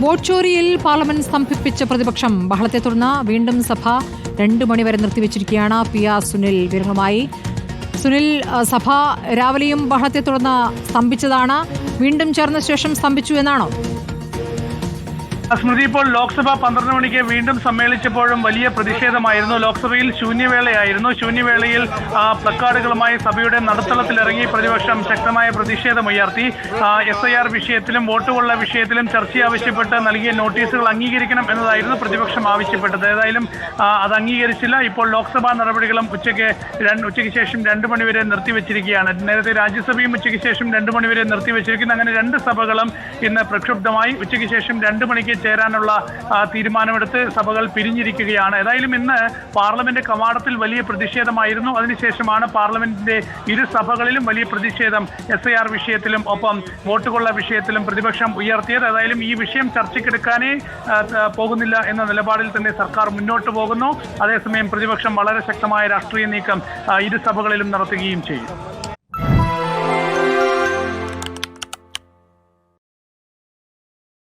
Vote parliament സ്തംഭിപ്പിച്ച പ്രതിപക്ഷം. ബഹളത്തെ തുടർന്ന് വീണ്ടും സഭ രണ്ടു മണിവരെ നിർത്തിവച്ചിരിക്കുകയാണ് പി ആർ സുനിൽ വിവരങ്ങളുമായി. സുനിൽ സഭ രാവിലെയും ബഹളത്തെ തുടർന്ന് സ്തംഭിച്ചതാണ്. വീണ്ടും ചേർന്ന ശേഷം സ്തംഭിച്ചു എന്നാണോ? സ്മൃതി ഇപ്പോൾ ലോക്സഭ പന്ത്രണ്ട് മണിക്ക് വീണ്ടും സമ്മേളിച്ചപ്പോഴും വലിയ പ്രതിഷേധമായിരുന്നു. ലോക്സഭയിൽ ശൂന്യവേളയായിരുന്നു. ശൂന്യവേളയിൽ പ്ലക്കാർഡുകളുമായി സഭയുടെ നടുത്തളത്തിലിറങ്ങി പ്രതിപക്ഷം ശക്തമായ പ്രതിഷേധമുയർത്തി എസ് ഐ ആർ വിഷയത്തിലും വോട്ടുകൊള്ള വിഷയത്തിലും ചർച്ച ആവശ്യപ്പെട്ട് നൽകിയ നോട്ടീസുകൾ അംഗീകരിക്കണം എന്നതായിരുന്നു പ്രതിപക്ഷം ആവശ്യപ്പെട്ടത്. ഏതായാലും അത് അംഗീകരിച്ചില്ല. ഇപ്പോൾ ലോക്സഭാ നടപടികളും ഉച്ചയ്ക്ക് ഉച്ചയ്ക്ക് ശേഷം രണ്ട് മണിവരെ നിർത്തിവെച്ചിരിക്കുകയാണ്. നേരത്തെ രാജ്യസഭയും ഉച്ചയ്ക്ക് ശേഷം രണ്ട് മണിവരെ നിർത്തിവെച്ചിരിക്കുന്നു. അങ്ങനെ രണ്ട് സഭകളും ഇന്ന് പ്രക്ഷുബ്ധമായി. ഉച്ചയ്ക്ക് ശേഷം രണ്ട് മണിക്ക് ചേരാനുള്ള തീരുമാനമെടുത്ത് സഭകൾ പിരിഞ്ഞിരിക്കുകയാണ്. ഏതായാലും ഇന്ന് പാർലമെന്റ് കവാടത്തിൽ വലിയ പ്രതിഷേധമായിരുന്നു. അതിനുശേഷമാണ് പാർലമെന്റിന്റെ ഇരു സഭകളിലും വലിയ പ്രതിഷേധം. എസ് വിഷയത്തിലും ഒപ്പം വോട്ടുകൊള്ള വിഷയത്തിലും പ്രതിപക്ഷം ഉയർത്തിയത്. ഏതായാലും ഈ വിഷയം ചർച്ചയ്ക്കെടുക്കാനേ പോകുന്നില്ല എന്ന നിലപാടിൽ തന്നെ സർക്കാർ മുന്നോട്ട് പോകുന്നു. അതേസമയം പ്രതിപക്ഷം വളരെ ശക്തമായ രാഷ്ട്രീയ നീക്കം ഇരു സഭകളിലും നടത്തുകയും ചെയ്യും.